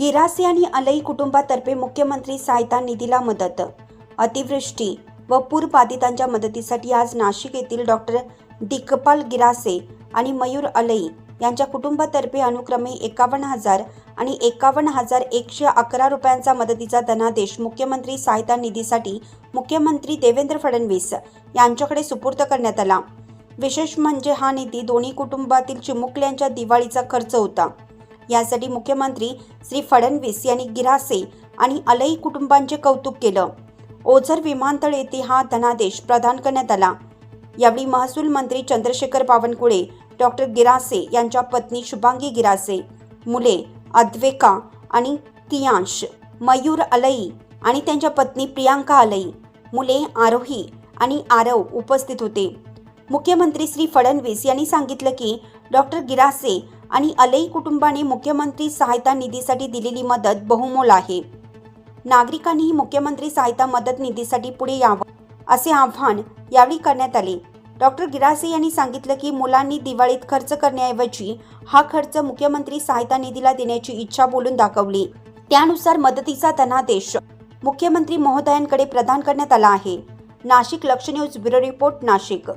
गिरासे आणि अलई कुटुंबातर्फे मुख्यमंत्री सहायता निधीला मदत. अतिवृष्टी व पूरबाधितांच्या मदतीसाठी आज नाशिक येथील डॉक्टर दिक्कपाल गिरासे आणि मयूर अलई यांच्या कुटुंबातर्फे अनुक्रमे एकावन्न हजार आणि एकावन्न हजार एकशे अकरा रुपयांचा मदतीचा धनादेश मुख्यमंत्री सहायता निधीसाठी मुख्यमंत्री देवेंद्र फडणवीस यांच्याकडे सुपूर्द करण्यात आला. विशेष म्हणजे हा निधी दोन्ही कुटुंबातील चिमुकल्यांच्या दिवाळीचा खर्च होता. यासाठी मुख्यमंत्री श्री फडणवीस यांनी गिरासे आणि अलई कुटुंबांचे कौतुक केलं. ओझर विमानतळ येथे हा धनादेश प्रदान करण्यात आला. यावेळी महसूल मंत्री चंद्रशेखर बावनकुळे डॉक्टर गिरासे यांच्या पत्नी शुभांगी गिरासे मुले अद्वेका आणि तियांश मयूर अलई आणि त्यांच्या पत्नी प्रियांका अलई मुले आरोही आणि आरव उपस्थित होते. मुख्यमंत्री श्री फडणवीस यांनी सांगितलं की डॉक्टर गिरासे आणि अलई कुटुंबाने मुख्यमंत्री सहायता निधीसाठी दिलेली मदत बहुमोल आहे. नागरिकांनीही मुख्यमंत्री सहायता मदत निधीसाठी पुढे यावं असे आव्हान यावेळी करण्यात आले. डॉक्टर गिरासे यांनी सांगितलं की मुलांनी दिवाळीत खर्च करण्याऐवजी हा खर्च मुख्यमंत्री सहायता निधीला देण्याची इच्छा बोलून दाखवली. त्यानुसार मदतीचा धनादेश मुख्यमंत्री महोदयांकडे प्रदान करण्यात आला आहे. नाशिक लक्ष न्यूज ब्युरो रिपोर्ट नाशिक.